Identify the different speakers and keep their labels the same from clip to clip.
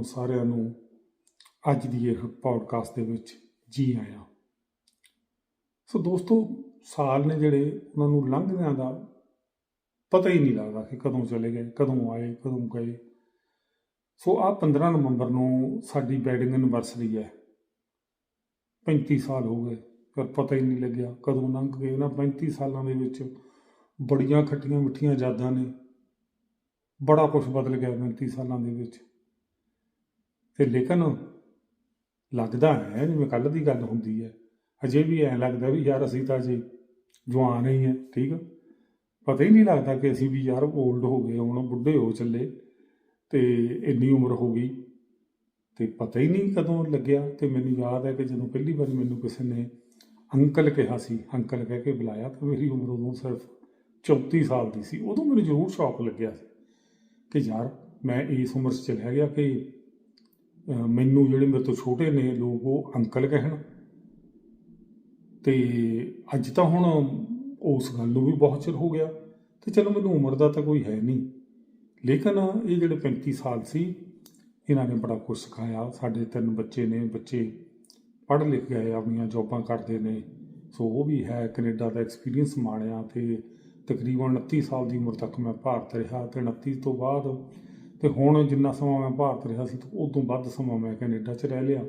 Speaker 1: ਸਾਰਿਆਂ ਨੂੰ ਅੱਜ ਦੀ ਇਹ ਪੌਡਕਾਸਟ ਦੇ ਵਿੱਚ ਜੀ ਆਇਆ। ਸੋ ਦੋਸਤੋ, ਸਾਲ ਨੇ ਜਿਹੜੇ ਉਹਨਾਂ ਨੂੰ ਲੰਘਦਿਆਂ ਦਾ ਪਤਾ ਹੀ ਨਹੀਂ ਲੱਗਦਾ ਕਿ ਕਦੋਂ ਚਲੇ ਗਏ, ਕਦੋਂ ਆਏ, ਕਦੋਂ ਗਏ। ਸੋ ਆ 15 ਨਵੰਬਰ ਨੂੰ ਸਾਡੀ ਵੈਡਿੰਗ ਐਨਵਰਸਰੀ ਹੈ। 35 ਸਾਲ ਹੋ ਗਏ, ਪਰ ਪਤਾ ਹੀ ਨਹੀਂ ਲੱਗਿਆ ਕਦੋਂ ਲੰਘ ਗਏ। ਉਹਨਾਂ 35 ਸਾਲਾਂ ਦੇ ਵਿੱਚ ਬੜੀਆਂ ਖੱਟੀਆਂ ਮਿੱਠੀਆਂ ਯਾਦਾਂ ਨੇ। ਬੜਾ ਕੁਝ ਬਦਲ ਗਿਆ 35 ਸਾਲਾਂ ਦੇ ਵਿੱਚ। ਤੇ ਲੇਕਿਨ ਲੱਗਦਾ ਹੈ, ਜਿਵੇਂ ਕੱਲ ਦੀ ਗੱਲ ਹੁੰਦੀ ਹੈ, ਅਜੇ ਵੀ ਐਂ ਲੱਗਦਾ ਵੀ ਯਾਰ ਅਸੀਂ ਤਾਂ ਅਜੇ ਜਵਾਨ ਹੀ ਹੈ, ਠੀਕ ਆ? ਪਤਾ ਹੀ ਨਹੀਂ ਲੱਗਦਾ ਕਿ ਅਸੀਂ ਵੀ ਯਾਰ 올ਡ ਹੋ ਗਏ, ਹੁਣ ਬੁੱਢੇ ਹੋ ਚੱਲੇ, ਤੇ ਇੰਨੀ ਉਮਰ ਹੋ ਗਈ। ਤੇ ਪਤਾ ਹੀ ਨਹੀਂ ਕਦੋਂ ਲੱਗਿਆ, ਤੇ ਮੈਨੂੰ ਯਾਦ ਹੈ ਕਿ ਜਦੋਂ ਪਹਿਲੀ ਵਾਰ ਮੈਨੂੰ ਕਿਸੇ ਨੇ ਅੰਕਲ ਕਿਹਾ ਸੀ, ਅੰਕਲ ਕਹਿ ਕੇ ਬੁਲਾਇਆ ਤਾਂ ਮੇਰੀ ਉਮਰ ਉਦੋਂ ਸਿਰਫ 34 ਸਾਲ ਦੀ ਸੀ, ਉਦੋਂ ਮੈਨੂੰ ਜ਼ਰੂਰ ਸ਼ੌਕ ਲੱਗਿਆ ਸੀ ਕਿ ਯਾਰ ਮੈਂ ਇਸ ਉਮਰ 'ਚ ਚਲਿਆ ਗਿਆ ਕਿ ਮੈਨੂੰ ਜਿਹੜੇ ਮੇਰੇ ਤੋਂ ਛੋਟੇ ਨੇ ਲੋਕ, ਉਹ ਅੰਕਲ ਕਹਿਣ। ਤੇ ਅੱਜ ਤਾਂ ਹੁਣ ਉਸ ਗੱਲ ਨੂੰ ਵੀ ਬਹੁਤ ਚਿਰ ਹੋ ਗਿਆ ਤੇ ਚਲੋ ਮੈਨੂੰ ਉਮਰ ਦਾ ਤਾਂ ਕੋਈ ਹੈ ਨਹੀਂ। ਲੇਕਿਨ ਇਹ ਜਿਹੜੇ 35 ਸਾਲ ਸੀ, ਇਹਨਾਂ ਨੇ ਬੜਾ ਕੁਝ ਸਿਖਾਇਆ। ਸਾਡੇ ਤਿੰਨ ਬੱਚੇ ਨੇ, ਬੱਚੇ ਪੜ੍ਹ ਲਿਖ ਗਏ, ਆਪਣੀਆਂ ਜੌਬਾਂ ਕਰਦੇ ਨੇ। ਸੋ ਉਹ ਵੀ ਹੈ, ਕੈਨੇਡਾ ਦਾ ਐਕਸਪੀਰੀਅੰਸ ਮਾਣਿਆ ਤੇ ਤਕਰੀਬਨ 29 ਸਾਲ ਦੀ ਉਮਰ ਤੱਕ ਮੈਂ ਭਾਰਤ ਰਿਹਾ ਤੇ 29 ਤੋਂ ਬਾਅਦ ਤੇ ਹੁਣ ਜਿੰਨਾ ਸਮਾਂ ਮੈਂ ਭਾਰਤ ਰਿਹਾ ਸੀ, ਉਹ ਤੋਂ ਵੱਧ ਸਮਾਂ ਮੈਂ ਕੈਨੇਡਾ 'ਚ ਰਹਿ ਲਿਆ।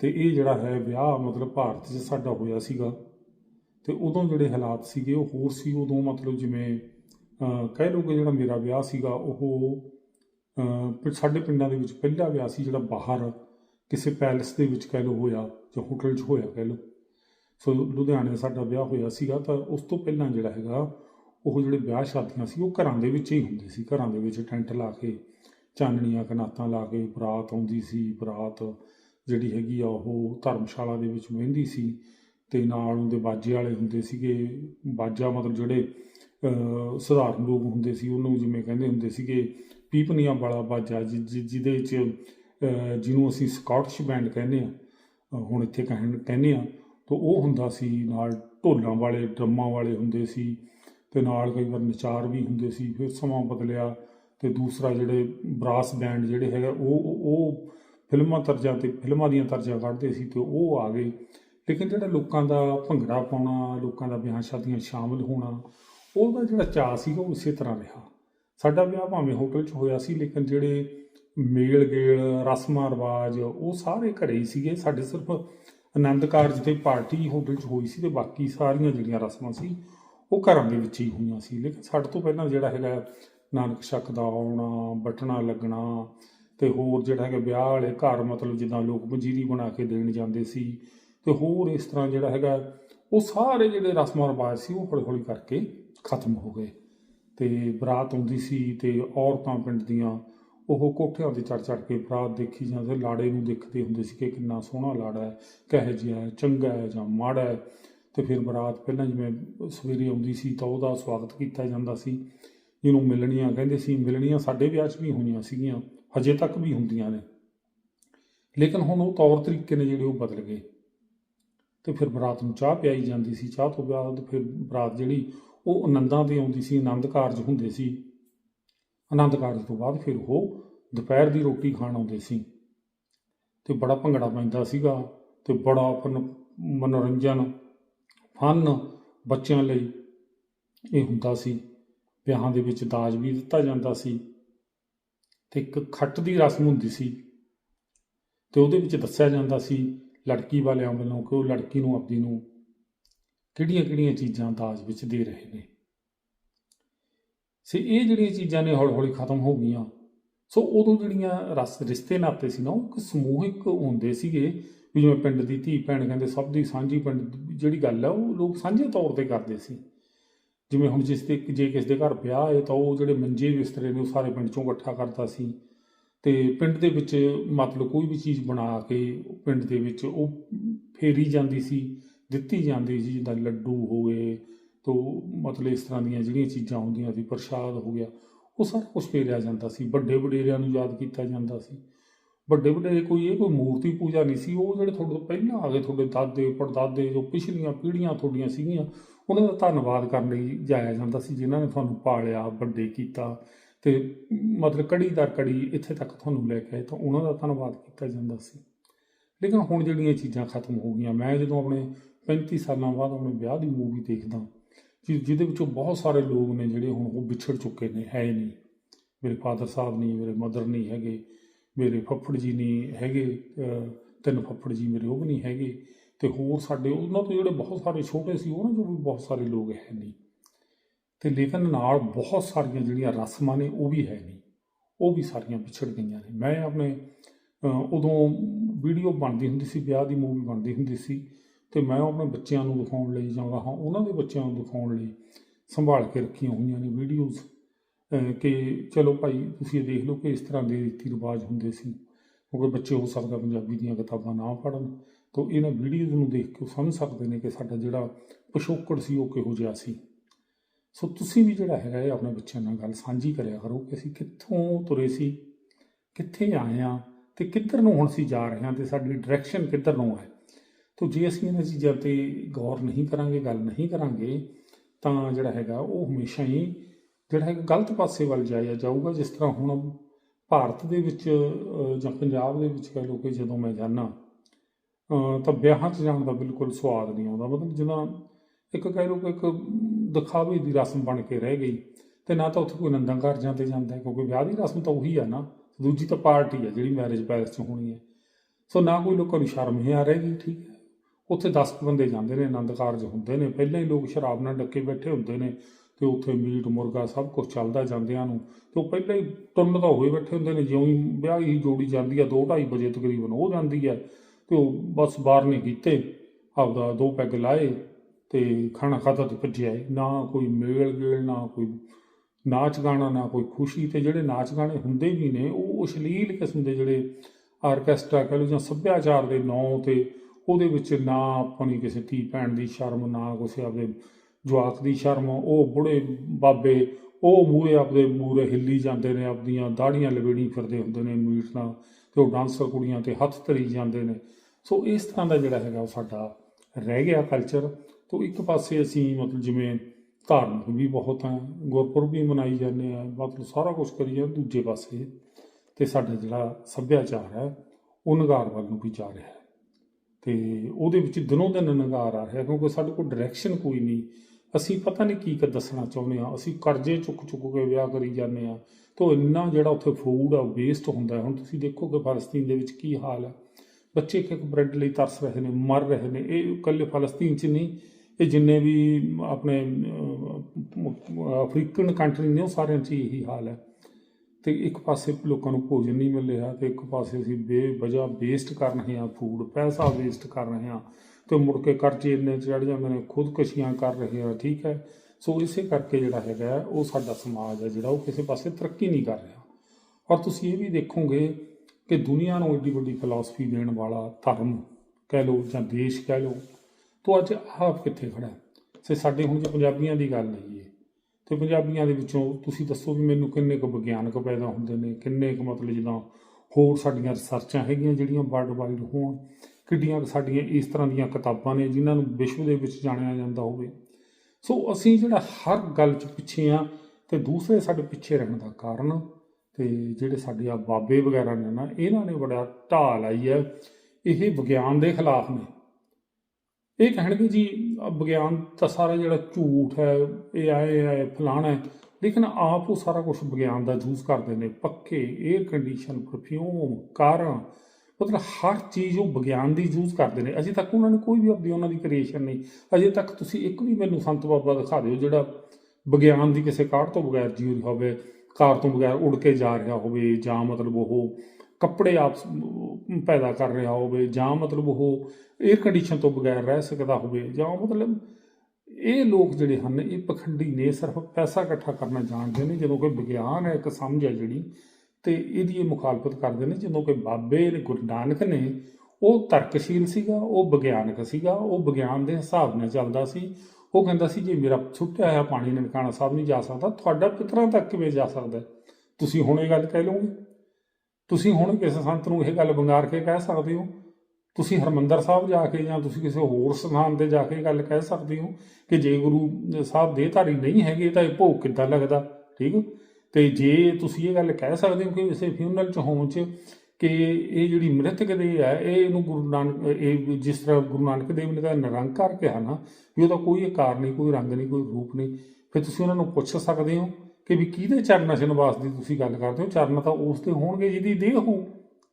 Speaker 1: ਤੇ ਇਹ ਜਿਹੜਾ ਹੈ ਵਿਆਹ, ਮਤਲਬ ਭਾਰਤ 'ਚ ਸਾਡਾ ਹੋਇਆ ਸੀਗਾ। ਤੇ ਉਦੋਂ ਜਿਹੜੇ ਹਾਲਾਤ ਸੀਗੇ, ਉਹ ਹੋਰ ਸੀ। ਉਦੋਂ ਮਤਲਬ ਜਿਵੇਂ ਕਹਿ ਲਓ ਕਿ ਜਿਹੜਾ ਮੇਰਾ ਵਿਆਹ ਸੀਗਾ, ਉਹ ਸਾਡੇ ਪਿੰਡਾਂ ਦੇ ਵਿੱਚ ਪਹਿਲਾ ਵਿਆਹ ਸੀ ਜਿਹੜਾ ਬਾਹਰ, ਕਿਸੇ ਪੈਲਸ ਦੇ ਵਿੱਚ ਕਹਿ ਲਓ ਹੋਇਆ, ਜਾਂ ਹੋਟਲ 'ਚ ਹੋਇਆ ਕਹਿ ਲਓ। ਸੋ ਲੁਧਿਆਣੇ ਸਾਡਾ ਵਿਆਹ ਹੋਇਆ ਸੀਗਾ, ਤਾਂ ਉਸ ਤੋਂ ਪਹਿਲਾਂ ਜਿਹੜਾ ਹੈਗਾ ਉਹ ਜਿਹੜੇ ਵਿਆਹ ਸ਼ਾਦੀਆਂ ਸੀ, ਉਹ ਘਰਾਂ ਦੇ ਵਿੱਚ ਹੀ ਹੁੰਦੇ ਸੀ। ਘਰਾਂ ਦੇ ਵਿੱਚ ਟੈਂਟ ਲਾ ਕੇ, ਚਾਨਣੀਆਂ, ਕਨਾਤਾਂ ਲਾ ਕੇ, ਬਰਾਤ ਆਉਂਦੀ ਸੀ। ਬਰਾਤ ਜਿਹੜੀ ਹੈਗੀ ਆ, ਉਹ ਧਰਮਸ਼ਾਲਾ ਦੇ ਵਿੱਚ ਵਹਿੰਦੀ ਸੀ ਤੇ ਨਾਲ ਉਹਦੇ ਬਾਜੇ ਵਾਲੇ ਹੁੰਦੇ ਸੀਗੇ। ਬਾਜਾ ਮਤਲਬ ਜਿਹੜੇ ਸਧਾਰਨ ਲੋਕ ਹੁੰਦੇ ਸੀ, ਉਹਨੂੰ ਜਿਵੇਂ ਕਹਿੰਦੇ ਹੁੰਦੇ ਸੀਗੇ, ਪੀਪਨੀਆਂ ਵਾਲਾ ਬਾਜਾ, ਜਿ- ਜਿਹਦੇ ਵਿੱਚ ਜਿਹਨੂੰ ਅਸੀਂ ਸਕਾਟਿਸ਼ ਬੈਂਡ ਕਹਿੰਦੇ ਆ ਹੁਣ ਇੱਥੇ ਕਹਿਣ, ਕਹਿੰਦੇ ਆ, ਤਾਂ ਉਹ ਹੁੰਦਾ ਸੀ, ਨਾਲ ਢੋਲਾਂ ਵਾਲੇ, ਡਰਮਾਂ ਵਾਲੇ ਹੁੰਦੇ ਸੀ। ਤੇ ਨਾਲ ਕਈ ਵਾਰ ਨਚਾਰ ਵੀ ਹੁੰਦੇ ਸੀ, ਫਿਰ ਸਮਾਂ ਬਦਲਿਆ ਤੇ ਦੂਸਰਾ ਜਿਹੜੇ ਬਰਾਸ ਬੈਂਡ ਜਿਹੜੇ ਹੈਗਾ, ਉਹ, ਉਹ- ਫਿਲਮਾਂ ਤਰਜਾਂ ਤੇ, ਫਿਲਮਾਂ ਦੀਆਂ ਤਰਜਾਂ ਕੱਢਦੇ ਸੀ ਤੇ ਉਹ ਆ ਗਏ। ਲੇਕਿਨ ਜਿਹੜਾ ਲੋਕਾਂ ਦਾ ਭੰਗੜਾ ਪਾਉਣਾ, ਲੋਕਾਂ ਦਾ ਵਿਆਹ ਸ਼ਾਦੀਆਂ 'ਚ ਸ਼ਾਮਲ ਹੋਣਾ, ਉਹਦਾ ਜਿਹੜਾ ਚਾਅ ਸੀਗਾ ਉਹ ਇਸੇ ਤਰ੍ਹਾਂ ਰਿਹਾ। ਸਾਡਾ ਵਿਆਹ ਭਾਵੇਂ ਹੋਟਲ 'ਚ ਹੋਇਆ ਸੀ, ਲੇਕਿਨ ਜਿਹੜੇ ਮੇਲ ਗੇਲ ਰਸਮਾਂ ਰਿਵਾਜ ਉਹ ਸਾਰੇ ਘਰੇ ਹੀ ਸੀਗੇ। ਸਾਡੇ ਸਿਰਫ ਆਨੰਦ ਕਾਰਜ ਤੇ ਪਾਰਟੀ ਹੋਟਲ 'ਚ ਹੋਈ ਸੀ ਤੇ ਬਾਕੀ ਸਾਰੀਆਂ ਜਿਹੜੀਆਂ ਰਸਮਾਂ ਸੀ ਉਹ ਘਰਾਂ ਦੇ ਵਿੱਚ ਹੀ ਹੋਈਆਂ ਸੀ। ਲੇਕਿਨ ਸਾਡੇ ਤੋਂ ਪਹਿਲਾਂ ਜਿਹੜਾ ਹੈਗਾ ਨਾਨਕ ਸ਼ੱਕ ਦਾ ਆਉਣਾ ਬਟਣਾ ਲੱਗਣਾ ਤੇ ਹੋਰ ਜਿਹੜਾ ਹੈਗਾ ਵਿਆਹ ਵਾਲੇ ਘਰ, ਮਤਲਬ ਜਿੱਦਾਂ ਲੋਕ ਵਜ਼ੀਰੀ ਬਣਾ ਕੇ ਦੇਣ ਜਾਂਦੇ ਸੀ ਤੇ ਹੋਰ ਇਸ ਤਰ੍ਹਾਂ ਜਿਹੜਾ ਹੈਗਾ ਉਹ ਸਾਰੇ ਜਿਹੜੇ ਰਸਮਾਂ ਰਿਵਾਜ ਸੀ ਉਹ ਹੌਲੀ ਹੌਲੀ ਕਰਕੇ ਖਤਮ ਹੋ ਗਏ ਤੇ ਬਰਾਤ ਆਉਂਦੀ ਸੀ ਤੇ ਔਰਤਾਂ ਪਿੰਡ ਦੀਆਂ ਉਹ ਕੋਠਿਆਂ ਤੇ ਚੜ ਚੜ ਕੇ ਬਰਾਤ ਦੇਖੀ ਜਾਂਦੇ ਲਾੜੇ ਨੂੰ ਦੇਖਦੇ ਹੁੰਦੇ ਸੀ ਕਿ ਕਿੰਨਾ ਸੋਹਣਾ ਲਾੜਾ ਹੈ, ਕਿਹੋ ਜਿਹਾ ਚੰਗਾ ਹੈ ਜਾਂ ਮਾੜਾ ਹੈ। ਤੇ ਫਿਰ ਬਰਾਤ ਪਹਿਲਾਂ ਜਿਵੇਂ ਸਵੇਰੇ ਆਉਂਦੀ ਸੀ ਤਾਂ ਉਹਦਾ ਸਵਾਗਤ ਕੀਤਾ ਜਾਂਦਾ ਸੀ। ਜਿਹਨੂੰ ਮਿਲਣੀਆਂ ਕਹਿੰਦੇ ਸੀ, ਮਿਲਣੀਆਂ ਸਾਡੇ ਵਿਆਹ 'ਚ ਵੀ ਹੋਈਆਂ ਸੀਗੀਆਂ, ਹਜੇ ਤੱਕ ਵੀ ਹੁੰਦੀਆਂ ਨੇ। ਲੇਕਿਨ ਹੁਣ ਉਹ ਤੌਰ ਤਰੀਕੇ ਨੇ ਜਿਹੜੇ ਉਹ ਬਦਲ ਗਏ। ਤੇ ਫਿਰ ਬਰਾਤ ਨੂੰ ਚਾਹ ਪਿਆਈ ਜਾਂਦੀ ਸੀ। ਚਾਹ ਤੋਂ ਬਾਅਦ ਫਿਰ ਬਰਾਤ ਜਿਹੜੀ ਉਹ ਆਨੰਦਾਂ ਤੇ ਆਉਂਦੀ ਸੀ, ਆਨੰਦ ਕਾਰਜ ਹੁੰਦੇ ਸੀ। ਆਨੰਦ ਕਾਰਜ ਤੋਂ ਬਾਅਦ ਫਿਰ ਉਹ ਦੁਪਹਿਰ ਦੀ ਰੋਟੀ ਖਾਣ ਆਉਂਦੇ ਸੀ। ਤੇ ਬੜਾ ਭੰਗੜਾ ਪੈਂਦਾ ਸੀਗਾ ਤੇ ਬੜਾ ਫਨ- ਮਨੋਰੰਜਨ ਫਨ ਬੱਚਿਆਂ ਲਈ ਇਹ ਹੁੰਦਾ ਸੀ। ਵਿਆਹਾਂ ਦੇ ਵਿੱਚ ਦਾਜ ਵੀ ਦਿੱਤਾ ਜਾਂਦਾ ਸੀ ਤੇ ਇੱਕ ਖੱਟ ਦੀ ਰਸਮ ਹੁੰਦੀ ਸੀ ਤੇ ਉਹਦੇ ਵਿੱਚ ਦੱਸਿਆ ਜਾਂਦਾ ਸੀ ਲੜਕੀ ਵਾਲਿਆਂ ਵੱਲੋਂ ਕਿ ਉਹ ਲੜਕੀ ਨੂੰ ਆਪਦੀ ਨੂੰ ਕਿਹੜੀਆਂ ਕਿਹੜੀਆਂ ਚੀਜ਼ਾਂ ਦਾਜ ਵਿੱਚ ਦੇ ਰਹੇ ਨੇ। ਸੇ ਇਹ ਜਿਹੜੀਆਂ ਚੀਜ਼ਾਂ ਨੇ ਹੌਲੀ ਹੌਲੀ ਖਤਮ ਹੋ ਗਈਆਂ। ਸੋ ਉਦੋਂ ਜਿਹੜੀਆਂ ਰਸ ਰਿਸ਼ਤੇ ਨਾਤੇ ਸੀ ਨਾ, ਉਹ ਇੱਕ ਸਮੂਹਿਕ ਹੁੰਦੇ ਸੀਗੇ ਵੀ ਜਿਵੇਂ ਪਿੰਡ ਦੀ ਧੀ ਭੈਣ ਕਹਿੰਦੇ ਸਭ ਦੀ ਸਾਂਝੀ ਪਿੰਡ, ਜਿਹੜੀ ਗੱਲ ਆ, ਉਹ ਲੋਕ ਸਾਂਝੇ ਤੌਰ ਤੇ ਕਰਦੇ ਸੀ। ਜਿਵੇਂ ਹੁਣ ਜਿਸ ਤੇ ਜੇ ਕਿਸੇ ਦੇ ਘਰ ਵਿਆਹ ਹੈ ਤਾਂ ਉਹ ਜਿਹੜੇ ਮੰਜੇ ਬਿਸਤਰੇ ਨੇ ਉਹ ਸਾਰੇ ਪਿੰਡ ਚੋਂ ਇਕੱਠਾ ਕਰਦਾ ਸੀ। ਤੇ ਪਿੰਡ ਦੇ ਵਿੱਚ ਮਤਲਬ ਕੋਈ ਵੀ ਚੀਜ਼ ਬਣਾ ਕੇ ਪਿੰਡ ਦੇ ਵਿੱਚ ਉਹ ਫੇਰੀ ਜਾਂਦੀ ਸੀ, ਦਿੱਤੀ ਜਾਂਦੀ ਸੀ, ਜਿੱਦਾਂ ਲੱਡੂ ਹੋ ਗਏ ਤੋ ਮਤਲਬ ਇਸ ਤਰ੍ਹਾਂ ਦੀਆਂ ਜਿਹੜੀਆਂ ਚੀਜ਼ਾਂ ਹੁੰਦੀਆਂ ਸੀ, ਪ੍ਰਸ਼ਾਦ ਹੋ ਗਿਆ, ਉਹ ਸਾਰਾ ਕੁਝ ਫੇਰਿਆ ਜਾਂਦਾ ਸੀ। ਵੱਡੇ ਵਡੇਰਿਆਂ ਨੂੰ ਯਾਦ ਕੀਤਾ ਜਾਂਦਾ ਸੀ। ਵੱਡੇ ਵੱਡੇ ਕੋਈ ਇਹ ਕੋਈ ਮੂਰਤੀ ਪੂਜਾ ਨਹੀਂ ਸੀ, ਉਹ ਜਿਹੜੇ ਤੁਹਾਡੇ ਤੋਂ ਪਹਿਲਾਂ ਆ ਗਏ, ਤੁਹਾਡੇ ਦਾਦੇ, ਪੜਦਾਦੇ, ਜੋ ਪਿਛਲੀਆਂ ਪੀੜ੍ਹੀਆਂ ਤੁਹਾਡੀਆਂ ਸੀਗੀਆਂ, ਉਹਨਾਂ ਦਾ ਧੰਨਵਾਦ ਕਰਨ ਲਈ ਜਾਇਆ ਜਾਂਦਾ ਸੀ, ਜਿਨ੍ਹਾਂ ਨੇ ਤੁਹਾਨੂੰ ਪਾਲਿਆ, ਵੱਡੇ ਕੀਤਾ ਤੇ ਮਤਲਬ ਕੜੀ ਦਰ ਕੜੀ ਇੱਥੇ ਤੱਕ ਤੁਹਾਨੂੰ ਲੈ ਕੇ ਆਏ, ਤਾਂ ਉਹਨਾਂ ਦਾ ਧੰਨਵਾਦ ਕੀਤਾ ਜਾਂਦਾ ਸੀ। ਲੇਕਿਨ ਹੁਣ ਜਿਹੜੀਆਂ ਚੀਜ਼ਾਂ ਖਤਮ ਹੋ ਗਈਆਂ, ਮੈਂ ਜਦੋਂ ਆਪਣੇ 35 ਸਾਲਾਂ ਬਾਅਦ ਆਪਣੇ ਵਿਆਹ ਦੀ ਮੂਵੀ ਦੇਖਦਾ ਜਿਹਦੇ ਵਿੱਚੋਂ ਬਹੁਤ ਸਾਰੇ ਲੋਕ ਨੇ ਜਿਹੜੇ ਹੁਣ ਉਹ ਵਿਛੜ ਚੁੱਕੇ ਨੇ, ਹੈ ਹੀ ਨਹੀਂ। ਮੇਰੇ ਫਾਦਰ ਸਾਹਿਬ ਨਹੀਂ, ਮੇਰੇ ਮਦਰ ਨਹੀਂ ਹੈਗੇ। ਮੇਰੇ ਫੱਫੜ ਜੀ ਨੇ ਹੈਗੇ ਤਿੰਨ ਫੱਫੜ ਜੀ ਮੇਰੇ, ਉਹ ਵੀ ਨਹੀਂ ਹੈਗੇ। ਤੇ ਹੋਰ ਸਾਡੇ, ਉਹਨਾਂ ਤੋਂ ਜਿਹੜੇ ਬਹੁਤ ਸਾਰੇ ਛੋਟੇ ਸੀ, ਉਹਨਾਂ ਚੋਂ ਵੀ ਬਹੁਤ ਸਾਰੇ ਲੋਕ ਹੈ ਨਹੀਂ। ਤੇ ਲੇਕਿਨ ਨਾਲ ਬਹੁਤ ਸਾਰੀਆਂ ਜਿਹੜੀਆਂ ਰਸਮਾਂ ਨੇ, ਉਹ ਵੀ ਹੈ ਨਹੀਂ। ਉਹ ਵੀ ਸਾਰੀਆਂ ਵਿਛੜ ਗਈਆਂ ਨੇ। ਮੈਂ ਆਪਣੇ ਉਦੋਂ ਵੀਡੀਓ ਬਣਦੀ ਹੁੰਦੀ ਸੀ, ਵਿਆਹ ਦੀ ਮੂਵੀ ਬਣਦੀ ਹੁੰਦੀ ਸੀ, ਤੇ ਮੈਂ ਆਪਣੇ ਬੱਚਿਆਂ ਨੂੰ ਦਿਖਾਉਣ ਲਈ ਜਾਂਦਾ ਹਾਂ। ਉਹਨਾਂ ਦੇ ਬੱਚਿਆਂ ਨੂੰ ਦਿਖਾਉਣ ਲਈ ਸੰਭਾਲ ਕੇ ਰੱਖੀਆਂ ਹੋਈਆਂ ਨੇ ਵੀਡੀਓਜ਼। ਕਿ ਚਲੋ ਭਾਈ ਤੁਸੀਂ ਇਹ ਦੇਖ ਲਓ ਕਿ ਇਸ ਤਰ੍ਹਾਂ ਦੇ ਰੀਤੀ ਰਿਵਾਜ ਹੁੰਦੇ ਸੀ, ਕਿਉਂਕਿ ਬੱਚੇ ਹੋ ਸਕਦਾ ਪੰਜਾਬੀ ਦੀਆਂ ਕਿਤਾਬਾਂ ਨਾ ਪੜ੍ਹਨ। ਤਾਂ ਇਹਨਾਂ ਵੀਡੀਓਜ਼ ਨੂੰ ਦੇਖ ਕੇ ਉਹ ਸਮਝ ਸਕਦੇ ਨੇ ਕਿ ਸਾਡਾ ਜਿਹੜਾ ਪਿਛੋਕੜ ਸੀ ਉਹ ਕਿਹੋ ਜਿਹਾ ਸੀ। ਸੋ ਤੁਸੀਂ ਵੀ ਜਿਹੜਾ ਹੈਗਾ ਇਹ ਆਪਣੇ ਬੱਚਿਆਂ ਨਾਲ ਗੱਲ ਸਾਂਝੀ ਕਰਿਆ ਕਰੋ ਕਿ ਅਸੀਂ ਕਿੱਥੋਂ ਤੁਰੇ ਸੀ, ਕਿੱਥੇ ਆਏ ਆ ਤੇ ਕਿੱਧਰ ਨੂੰ ਹੁਣ ਅਸੀਂ ਜਾ ਰਹੇ ਹਾਂ ਤੇ ਸਾਡੀ ਡਾਇਰੈਕਸ਼ਨ ਕਿੱਧਰ ਨੂੰ ਹੈ। ਤੋ ਜੇ ਅਸੀਂ ਇਹਨਾਂ ਚੀਜ਼ਾਂ ਤੇ ਗੌਰ ਨਹੀਂ ਕਰਾਂਗੇ, ਗੱਲ ਨਹੀਂ ਕਰਾਂਗੇ, ਤਾਂ ਜਿਹੜਾ ਹੈਗਾ ਉਹ ਹਮੇਸ਼ਾ ਹੀ ਜਿਹੜਾ ਹੈਗਾ ਗਲਤ ਪਾਸੇ ਵੱਲ ਜਾਇਆ ਜਾਊਗਾ, ਜਿਸ ਤਰ੍ਹਾਂ ਹੁਣ ਭਾਰਤ ਦੇ ਵਿੱਚ ਜਾਂ ਪੰਜਾਬ ਦੇ ਵਿੱਚ ਕਹਿ ਲਓ ਕਿ ਜਦੋਂ ਮੈਂ ਜਾਂਦਾ ਤਾਂ ਵਿਆਹਾਂ 'ਚ ਜਾਣ ਦਾ ਬਿਲਕੁਲ ਸਵਾਦ ਨਹੀਂ ਆਉਂਦਾ। ਮਤਲਬ ਜਿੱਦਾਂ ਇੱਕ ਕਹਿ ਲਓ ਕਿ ਇੱਕ ਦਿਖਾਵੇ ਦੀ ਰਸਮ ਬਣ ਕੇ ਰਹਿ ਗਈ, ਤੇ ਨਾ ਤਾਂ ਉੱਥੇ ਕੋਈ ਨੰਦਾਂ ਕਾਰਜਾਂ 'ਤੇ ਜਾਂਦਾ, ਕਿਉਂਕਿ ਵਿਆਹ ਦੀ ਰਸਮ ਤਾਂ ਉਹੀ ਆ ਨਾ, ਦੂਜੀ ਤਾਂ ਪਾਰਟੀ ਹੈ ਜਿਹੜੀ ਮੈਰਿਜ ਪੈਲਸ 'ਚ ਹੋਣੀ ਹੈ। ਸੋ ਨਾ ਕੋਈ ਲੋਕਾਂ ਨੂੰ ਸ਼ਰਮ ਹੀ ਆ ਰਹੇਗੀ ਠੀਕ ਹੈ। ਉੱਥੇ 10 ਬੰਦੇ ਜਾਂਦੇ ਨੇ, ਆਨੰਦ ਕਾਰਜ ਹੁੰਦੇ ਨੇ, ਪਹਿਲਾਂ ਹੀ ਲੋਕ ਸ਼ਰਾਬ ਨਾਲ ਡੱਕੇ ਬੈਠੇ ਹੁੰਦੇ ਨੇ। ਤੇ ਉੱਥੇ ਮੀਟ, ਮੁਰਗਾ ਸਭ ਕੁਝ ਚੱਲਦਾ ਜਾਂਦਿਆਂ ਨੂੰ। ਤੇ ਉਹ ਪਹਿਲਾਂ ਹੀ ਟੁੰਨ ਤਾਂ ਹੋਏ ਬੈਠੇ ਹੁੰਦੇ ਨੇ, ਜਿਉਂ ਹੀ ਵਿਆਹ ਹੀ ਜੋੜੀ ਜਾਂਦੀ ਆ 2:30 ਵਜੇ ਤਕਰੀਬਨ ਉਹ ਜਾਂਦੀ ਹੈ ਤੇ ਉਹ ਬਸ ਬਾਹਰ ਨਹੀਂ ਕੀਤੇ, ਆਪਦਾ ਦੋ ਪੈਗ ਲਾਏ ਤੇ ਖਾਣਾ ਖਾਧਾ ਤੇ ਭੱਜਿਆ ਏ। ਨਾ ਕੋਈ ਮੇਲ ਗੇਲ, ਨਾ ਕੋਈ ਨਾਚ ਗਾਣਾ, ਨਾ ਕੋਈ ਖੁਸ਼ੀ। ਤੇ ਜਿਹੜੇ ਨਾਚ ਗਾਣੇ ਹੁੰਦੇ ਵੀ ਨੇ, ਉਹ ਅਸ਼ਲੀਲ ਕਿਸਮ ਦੇ ਜਿਹੜੇ ਆਰਕੈਸਟਰਾ ਕਹ ਲਓ ਜਾਂ ਸੱਭਿਆਚਾਰ ਦੇ ਨਾਂ ਤੇ ਉਹਦੇ ਵਿੱਚ ਨਾ ਆਪਣੀ ਕਿਸੇ ਧੀ ਭੈਣ ਦੀ ਸ਼ਰਮ, ਨਾ ਕਿਸੇ ਆਪਦੇ ਜਵਾਕ ਦੀ ਸ਼ਰਮ, ਉਹ ਬੁੜੇ ਬਾਬੇ, ਉਹ ਮੂਹਰੇ ਆਪਦੇ ਮੂਹਰੇ ਹਿੱਲੀ ਜਾਂਦੇ ਨੇ, ਆਪਦੀਆਂ ਦਾੜੀਆਂ ਲਵੇੜੀ ਫਿਰਦੇ ਹੁੰਦੇ ਨੇ ਮੀਟ ਨਾਲ ਤੇ ਉਹ ਡਾਂਸਰ ਕੁੜੀਆਂ ਤੇ ਹੱਥ ਧਰੀ ਜਾਂਦੇ ਨੇ। ਸੋ ਇਸ ਤਰ੍ਹਾਂ ਦਾ ਜਿਹੜਾ ਹੈਗਾ ਉਹ ਸਾਡਾ ਰਹਿ ਗਿਆ ਕਲਚਰ ਤੋਂ ਇੱਕ ਪਾਸੇ ਅਸੀਂ ਮਤਲਬ ਜਿਵੇਂ ਧਾਰਮਿਕ ਵੀ ਬਹੁਤ ਹੈ ਗੁਰਪੁਰਬ ਵੀ ਮਨਾਈ ਜਾਂਦੇ ਆ, ਮਤਲਬ ਸਾਰਾ ਕੁਝ ਕਰੀ ਜਾਂਦੇ, ਦੂਜੇ ਪਾਸੇ ਤੇ ਸਾਡਾ ਜਿਹੜਾ ਸੱਭਿਆਚਾਰ ਹੈ, ਉਹ ਨਗਾਰ ਵੱਲ ਨੂੰ ਵੀ ਜਾ ਰਿਹਾ ਹੈ। ਤੇ ਉਹਦੇ ਵਿੱਚ ਦਿਨੋਂ ਦਿਨ ਨਗਾਰ ਆ ਰਿਹਾ, ਕਿਉਂਕਿ ਸਾਡੇ ਕੋਲ ਡਾਇਰੈਕਸ਼ਨ ਕੋਈ ਨਹੀਂ। ਅਸੀਂ ਪਤਾ ਨਹੀਂ ਕੀ ਕ ਦੱਸਣਾ ਚਾਹੁੰਦੇ ਆ ਅਸੀਂ ਕਰਜ਼ੇ ਚੁੱਕ ਚੁੱਕ ਕੇ ਵਿਆਹ ਕਰੀ ਜਾਂਦੇ ਆ ਤੋਂ ਇੰਨਾ ਜਿਹੜਾ ਉੱਥੇ ਫੂਡ ਆ ਵੇਸਟ ਹੁੰਦਾ ਹੁਣ ਤੁਸੀਂ ਦੇਖੋ ਕਿ ਫਲਸਤੀਨ ਦੇ ਵਿੱਚ ਕੀ ਹਾਲ ਹੈ। ਬੱਚੇ ਇੱਕ ਇੱਕ ਬ੍ਰੈਡ ਲਈ ਤਰਸ ਰਹੇ ਨੇ, ਮਰ ਰਹੇ ਨੇ। ਇਹ ਇਕੱਲੇ ਫਲਸਤੀਨ 'ਚ ਨਹੀਂ। ਇਹ ਜਿੰਨੇ ਵੀ ਆਪਣੇ ਅਫਰੀਕਨ ਕੰਟਰੀ ਨੇ, ਉਹ ਸਾਰਿਆਂ 'ਚ ਇਹੀ ਹਾਲ ਹੈ। ਤੇ ਇੱਕ ਪਾਸੇ ਲੋਕਾਂ ਨੂੰ ਭੋਜਨ ਨਹੀਂ ਮਿਲ ਰਿਹਾ ਤੇ ਇੱਕ ਪਾਸੇ ਅਸੀਂ ਬੇਵਜ੍ਹਾ ਵੇਸਟ ਕਰ ਰਹੇ ਹਾਂ। ਫੂਡ ਪੈਸਾ ਵੇਸਟ ਕਰ ਰਹੇ ਹਾਂ। ਤੇ ਮੁੜ ਕੇ ਕਰਜ਼ੇ ਇੰਨੇ ਚੜ ਜਾਂਦੇ ਨੇ ਖੁਦਕਸ਼ੀਆਂ ਕਰ ਰਹੇ ਆ, ਠੀਕ ਹੈ? ਸੋ ਇਸੇ ਕਰਕੇ ਜਿਹੜਾ ਹੈਗਾ, ਉਹ ਸਾਡਾ ਸਮਾਜ ਹੈ ਜਿਹੜਾ ਉਹ ਕਿਸੇ ਪਾਸੇ ਤਰੱਕੀ ਨਹੀਂ ਕਰ ਰਿਹਾ। ਔਰ ਤੁਸੀਂ ਇਹ ਵੀ ਦੇਖੋਗੇ ਕਿ ਦੁਨੀਆ ਨੂੰ ਏਡੀ ਵੱਡੀ ਫਿਲਾਸਫੀ ਦੇਣ ਵਾਲਾ ਧਰਮ ਕਹਿ ਲਓ ਜਾਂ ਦੇਸ਼ ਕਹਿ ਲਓ, ਤੋਂ ਅੱਜ ਆਪ ਕਿੱਥੇ ਖੜਾ ਸੇ ਸਾਡੇ ਹੁਣ ਜੇ ਪੰਜਾਬੀਆਂ ਦੀ ਗੱਲ ਲਈਏ, ਤੇ ਪੰਜਾਬੀਆਂ ਦੇ ਵਿੱਚੋਂ ਤੁਸੀਂ ਦੱਸੋ ਵੀ ਮੈਨੂੰ ਕਿੰਨੇ ਕੁ ਵਿਗਿਆਨਕ ਪੈਦਾ ਹੁੰਦੇ ਨੇ, ਕਿੰਨੇ ਕੁ ਮਤਲਬ ਜਿੱਦਾਂ ਹੋਰ ਸਾਡੀਆਂ ਰਿਸਰਚਾਂ ਹੈਗੀਆਂ ਜਿਹੜੀਆਂ ਵਰਲਡ ਵਾਈਡ ਹੋਣ ਕਿੱਡੀਆਂ ਸਾਡੀਆਂ ਇਸ ਤਰ੍ਹਾਂ ਦੀਆਂ ਕਿਤਾਬਾਂ ਨੇ ਜਿਨ੍ਹਾਂ ਨੂੰ ਵਿਸ਼ਵ ਦੇ ਵਿੱਚ ਜਾਣਿਆ ਜਾਂਦਾ ਹੋਵੇ। ਸੋ ਅਸੀਂ ਜਿਹੜਾ ਹਰ ਗੱਲ 'ਚ ਪਿੱਛੇ ਆ ਤੇ ਦੂਸਰੇ ਸਾਡੇ ਪਿੱਛੇ ਰਹਿਣ ਦਾ ਕਾਰਨ ਤੇ ਜਿਹੜੇ ਸਾਡੇ ਆ ਬਾਬੇ ਵਗੈਰਾ ਨੇ ਨਾ, ਇਹਨਾਂ ਨੇ ਬੜਾ ਢਾਲ ਲਾਈ ਹੈ। ਇਹ ਵਿਗਿਆਨ ਦੇ ਖਿਲਾਫ ਨੇ। ਇਹ ਕਹਿਣਗੇ ਜੀ ਵਿਗਿਆਨ ਤਾਂ ਸਾਰਾ ਜਿਹੜਾ ਝੂਠ ਹੈ, ਇਹ ਆਏ ਹੈ ਫਲਾਣਾ ਹੈ, ਲੇਕਿਨ ਆਪ ਉਹ ਸਾਰਾ ਕੁਝ ਵਿਗਿਆਨ ਦਾ ਯੂਜ਼ ਕਰਦੇ ਨੇ। ਪੱਕੇ 에ਅਰ ਕੰਡੀਸ਼ਨ ਪਰਫਿਊਮ ਕਾਰਾਂ ਮਤਲਬ ਹਰ ਚੀਜ਼ ਉਹ ਵਿਗਿਆਨ ਦੀ ਯੂਜ਼ ਕਰਦੇ ਨੇ। ਅਜੇ ਤੱਕ ਉਹਨਾਂ ਨੇ ਕੋਈ ਵੀ ਆਪਦੀ ਉਹਨਾਂ ਦੀ ਕ੍ਰੀਏਸ਼ਨ ਨਹੀਂ। ਅਜੇ ਤੱਕ ਤੁਸੀਂ ਇੱਕ ਵੀ ਮੈਨੂੰ ਸੰਤ ਬਾਬਾ ਦਿਖਾ ਦਿਓ ਜਿਹੜਾ ਵਿਗਿਆਨ ਦੀ ਕਿਸੇ ਕਾਢ ਤੋਂ ਬਗੈਰ ਜੀ ਹੋਵੇ, ਕਾਰ ਤੋਂ ਬਗੈਰ ਉੜ ਕੇ ਜਾ ਰਿਹਾ ਹੋਵੇ ਜਾਂ ਮਤਲਬ ਉਹ ਕੱਪੜੇ ਆਪ ਪੈਦਾ ਕਰ ਰਿਹਾ ਹੋਵੇ ਜਾਂ ਮਤਲਬ ਉਹ 에ਅਰ ਕੰਡੀਸ਼ਨ ਤੋਂ ਬਗੈਰ ਰਹਿ ਸਕਦਾ ਹੋਵੇ ਜਾਂ ਮਤਲਬ ਇਹ ਲੋਕ ਜਿਹੜੇ ਹਨ, ਇਹ ਪਖੰਡੀ ਨੇ ਸਿਰਫ ਪੈਸਾ ਇਕੱਠਾ ਕਰਨਾ ਜਾਣਦੇ ਨੇ। ਜਦੋਂ ਕੋਈ ਵਿਗਿਆਨ ਹੈ, ਇੱਕ ਸਮਝ ਹੈ ਜਿਹੜੀ ਤੇ ਇਹਦੀ ਇਹ ਮੁਖਾਲਫਤ ਕਰਦੇ ਨੇ ਜਦੋਂ ਕਿ ਬਾਬੇ ਨੇ, ਗੁਰੂ ਨਾਨਕ ਨੇ ਉਹ ਤਰਕਸ਼ੀਲ ਸੀਗਾ, ਉਹ ਵਿਗਿਆਨਕ ਸੀਗਾ, ਉਹ ਵਿਗਿਆਨ ਦੇ ਹਿਸਾਬ ਨਾਲ ਚੱਲਦਾ ਸੀ। ਉਹ ਕਹਿੰਦਾ ਸੀ, ਜੇ ਮੇਰਾ ਛੁੱਟਿਆ ਹੋਇਆ ਪਾਣੀ ਨਨਕਾਣਾ ਸਾਹਿਬ ਨਹੀਂ ਜਾ ਸਕਦਾ, ਤੁਹਾਡਾ ਪਿਤਰਾਂ ਤੱਕ ਕਿਵੇਂ ਜਾ ਸਕਦਾ ਤੁਸੀਂ ਹੁਣ ਇਹ ਗੱਲ ਕਹਿ ਲਓਗੇ? ਤੁਸੀਂ ਹੁਣ ਕਿਸੇ ਸੰਤ ਨੂੰ ਇਹ ਗੱਲ ਵੰਗਾਰ ਕੇ ਕਹਿ ਸਕਦੇ ਹੋ? ਤੁਸੀਂ ਹਰਮੰਦਰ ਸਾਹਿਬ ਜਾ ਕੇ ਜਾਂ ਤੁਸੀਂ ਕਿਸੇ ਹੋਰ ਸਥਾਨ ਤੇ ਜਾ ਕੇ ਇਹ ਗੱਲ ਕਹਿ ਸਕਦੇ ਹੋ ਕਿ ਜੇ ਗੁਰੂ ਸਾਹਿਬ ਦੇਹਧਾਰੀ ਨਹੀਂ ਹੈਗੇ ਤਾਂ ਇਹ ਭੋਗ ਕਿੱਦਾਂ ਲੱਗਦਾ? ਠੀਕ ਤੇ ਜੇ ਤੁਸੀਂ ਇਹ ਗੱਲ ਕਹਿ ਸਕਦੇ ਹੋ ਕਿ ਇਸੇ ਫਿਊਨਲ ਚ ਹੋਮ ਚ ਕਿ ਇਹ ਜਿਹੜੀ ਮ੍ਰਿਤਕ ਦੇ ਹੈ ਇਹ ਇਹਨੂੰ ਗੁਰੂ ਨਾਨਕ, ਇਹ ਜਿਸ ਤਰ੍ਹਾਂ ਗੁਰੂ ਨਾਨਕ ਦੇਵ ਨੇ ਤਾਂ ਨਿਰੰਕਾਰ ਕਿਹਾ ਨਾ, ਵੀ ਉਹਦਾ ਕੋਈ ਆਕਾਰ ਨਹੀਂ, ਕੋਈ ਰੰਗ ਨਹੀਂ, ਕੋਈ ਰੂਪ ਨਹੀਂ। ਫਿਰ ਤੁਸੀਂ ਉਹਨਾਂ ਨੂੰ ਪੁੱਛ ਸਕਦੇ ਹੋ ਕਿ ਵੀ ਕਿਹਦੇ ਚਰਨਾਂ 'ਚ ਨਿਵਾਸ ਦੀ ਤੁਸੀਂ ਗੱਲ ਕਰਦੇ ਹੋ? ਚਰਨ ਤਾਂ ਉਸ ਤੇ ਹੋਣਗੇ ਜਿਹਦੀ ਦੇਹ ਹੋਊ,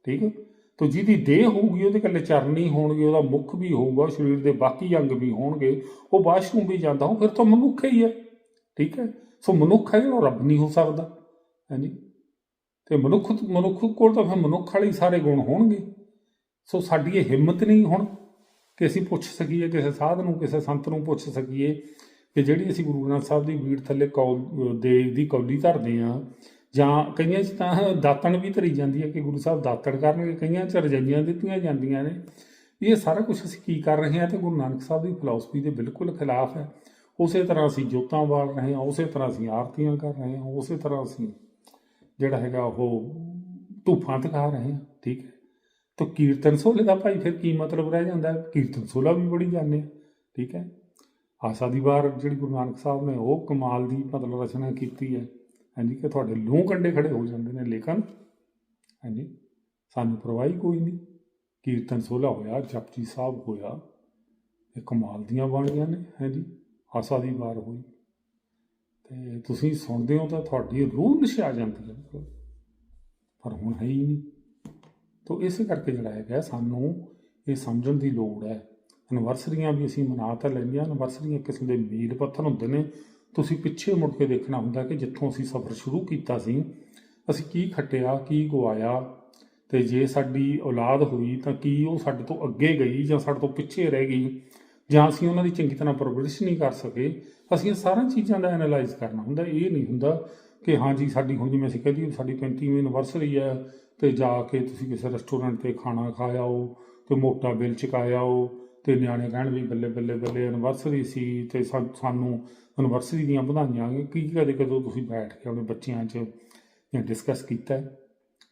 Speaker 1: ਠੀਕ? ਹੈ ਤੋ ਜਿਹਦੀ ਦੇਹ ਹੋਊਗੀ, ਉਹਦੇ ਇਕੱਲੇ ਚਰਨ ਹੀ ਹੋਣਗੇ, ਉਹਦਾ ਮੁੱਖ ਵੀ ਹੋਊਗਾ, ਸਰੀਰ ਦੇ ਬਾਕੀ ਅੰਗ ਵੀ ਹੋਣਗੇ, ਉਹ ਵਾਸ਼ਰੂਮ ਵੀ ਜਾਂਦਾ ਹੋ ਫਿਰ ਤਾਂ ਮਨੁੱਖ ਹੀ ਹੈ, ਠੀਕ ਹੈ? ਸੋ ਮਨੁੱਖ ਹੈ ਜਿਹੜਾ ਰੱਬ ਨਹੀਂ ਹੋ ਸਕਦਾ ਹਾਂਜੀ ਤੇ ਮਨੁੱਖ ਮਨੁੱਖ ਕੋਲ ਤਾਂ ਫਿਰ ਮਨੁੱਖ ਵਾਲੇ ਸਾਰੇ ਗੁਣ ਹੋਣਗੇ। ਸੋ ਸਾਡੀ ਇਹ ਹਿੰਮਤ ਨਹੀਂ ਹੁਣ ਕਿ ਅਸੀਂ ਪੁੱਛ ਸਕੀਏ, ਕਿਸੇ ਸਾਧ ਨੂੰ, ਕਿਸੇ ਸੰਤ ਨੂੰ ਪੁੱਛ ਸਕੀਏ ਕਿ ਜਿਹੜੀ ਅਸੀਂ ਗੁਰੂ ਗ੍ਰੰਥ ਸਾਹਿਬ ਦੀ ਬੀੜ ਥੱਲੇ ਕੌਲ ਦੇ ਦੀ ਕੌਲੀ ਧਰਦੇ ਆ ਜਾਂ ਕਈਆਂ 'ਚ ਤਾਂ ਦਾਤਣ ਵੀ ਧਰੀ ਜਾਂਦੀ ਹੈ ਕਿ ਗੁਰੂ ਸਾਹਿਬ ਦਾਤਣ ਕਰਨਗੇ, ਕਈਆਂ 'ਚ ਰਜਾਈਆਂ ਦਿੱਤੀਆਂ ਜਾਂਦੀਆਂ ਨੇ। ਇਹ ਸਾਰਾ ਕੁਝ ਅਸੀਂ ਕੀ ਕਰ ਰਹੇ ਹਾਂ ਤੇ ਗੁਰੂ ਨਾਨਕ ਸਾਹਿਬ ਦੀ ਫਿਲਾਸਫੀ ਦੇ ਬਿਲਕੁਲ ਖਿਲਾਫ ਹੈ। ਉਸੇ ਤਰ੍ਹਾਂ ਅਸੀਂ ਜੋਤਾਂ ਬਾਲ ਰਹੇ ਹਾਂ, ਉਸੇ ਤਰ੍ਹਾਂ ਅਸੀਂ ਆਰਤੀਆਂ ਕਰ ਰਹੇ ਹਾਂ, ਉਸੇ ਤਰ੍ਹਾਂ ਅਸੀਂ ਜਿਹੜਾ ਹੈਗਾ ਉਹ ਧੂਫਾਂ ਦਿਖਾ ਰਹੇ ਹਾਂ, ਠੀਕ ਹੈ। ਤਾਂ ਕੀਰਤਨ ਸੋਲੇ ਦਾ ਭਾਈ ਫਿਰ ਕੀ ਮਤਲਬ ਰਹਿ ਜਾਂਦਾ? ਕੀਰਤਨ ਸੋਲਾ ਵੀ ਬੜੀ ਜਾਂਦੇ ਆ, ਠੀਕ ਹੈ। ਆਸਾ ਦੀ ਵਾਰ ਜਿਹੜੀ ਗੁਰੂ ਨਾਨਕ ਸਾਹਿਬ ਨੇ ਉਹ ਕਮਾਲ ਦੀ ਮਤਲਬ ਰਚਨਾ ਕੀਤੀ ਹੈ। ਹਾਂਜੀ, ਕਿ ਤੁਹਾਡੇ ਲੂਹ ਕੰਡੇ ਖੜੇ ਹੋ ਜਾਂਦੇ ਨੇ ਲੇਕਿਨ ਹਾਂਜੀ, ਸਾਨੂੰ ਪਰਵਾਹੀ ਕੋਈ ਨਹੀਂ। ਕੀਰਤਨ ਸੋਲਾ ਹੋਇਆ, ਜਪਜੀ ਸਾਹਿਬ ਹੋਇਆ, ਇਹ ਕਮਾਲ ਦੀਆਂ ਬਾਣੀਆਂ ਨੇ, ਹਾਂਜੀ। ਆਸਾ ਦੀ ਵਾਰ ਹੋਈ। ਤੇ ਤੁਸੀਂ ਸੁਣਦੇ ਹੋ ਤਾਂ ਤੁਹਾਡੀ ਰੂਹ ਨਸ਼ਾ ਜਾਂਦੀ ਹੈ। ਪਰ ਹੁਣ ਹੈ ਹੀ ਨਹੀਂ। ਤੋ ਇਸੇ ਕਰਕੇ ਜਿਹੜਾ ਹੈਗਾ, ਸਾਨੂੰ ਇਹ ਸਮਝਣ ਦੀ ਲੋੜ ਹੈ। ਐਨਵਰਸਰੀਆਂ ਵੀ ਅਸੀਂ ਮਨਾ ਤਾਂ ਲੈਂਦੇ ਹਾਂ। ਐਨਵਰਸਰੀਆਂ ਕਿਸਮ ਦੇ ਮੀਲ ਪੱਥਰ ਹੁੰਦੇ ਨੇ। ਤੁਸੀਂ ਪਿੱਛੇ ਮੁੜ ਕੇ ਦੇਖਣਾ ਹੁੰਦਾ ਕਿ ਜਿੱਥੋਂ ਅਸੀਂ ਸਫ਼ਰ ਸ਼ੁਰੂ ਕੀਤਾ ਸੀ, ਅਸੀਂ ਕੀ ਖੱਟਿਆ, ਕੀ ਗਵਾਇਆ, ਤੇ ਜੇ ਸਾਡੀ ਔਲਾਦ ਹੋਈ ਤਾਂ ਕੀ ਉਹ ਸਾਡੇ ਤੋਂ ਅੱਗੇ ਗਈ ਜਾਂ ਸਾਡੇ ਤੋਂ ਪਿੱਛੇ ਰਹਿ ਗਈ? ਜਾਂ ਅਸੀਂ ਉਹਨਾਂ ਦੀ ਚੰਗੀ ਤਰ੍ਹਾਂ ਪਰਵਰਿਸ਼ ਨਹੀਂ ਕਰ ਸਕੇ, ਅਸੀਂ ਇਹ ਸਾਰੀਆਂ ਚੀਜ਼ਾਂ ਦਾ ਐਨਾਲਾਈਜ਼ ਕਰਨਾ ਹੁੰਦਾ, ਇਹ ਨਹੀਂ ਹੁੰਦਾ ਕਿ ਹਾਂਜੀ ਸਾਡੀ ਹੁਣ ਜਿਵੇਂ ਅਸੀਂ ਕਹਦੇ ਸਾਡੀ 35ਵੀਂ ਐਨਵਰਸਰੀ ਹੈ ਤੇ ਜਾ ਕੇ ਤੁਸੀਂ ਕਿਸੇ ਰੈਸਟੋਰੈਂਟ ਤੇ ਖਾਣਾ ਖਾਇਆ ਹੋ ਤੇ ਮੋਟਾ ਬਿੱਲ ਚੁਕਾਇਆ ਹੋ ਤੇ ਨਿਆਣੇ ਕਹਿਣ ਵੀ ਬੱਲੇ ਬੱਲੇ ਬੱਲੇ ਐਨਵਰਸਰੀ ਸੀ ਤੇ ਸਾ- ਸਾਨੂੰ ਐਨਵਰਸਰੀ ਦੀਆਂ ਵਧਾਈਆਂ, ਕੀ ਕਦੇ ਕਦੋਂ ਤੁਸੀਂ ਬੈਠ ਕੇ ਆਪਣੇ ਬੱਚਿਆਂ 'ਚ ਜਾਂ ਡਿਸਕਸ ਕੀਤਾ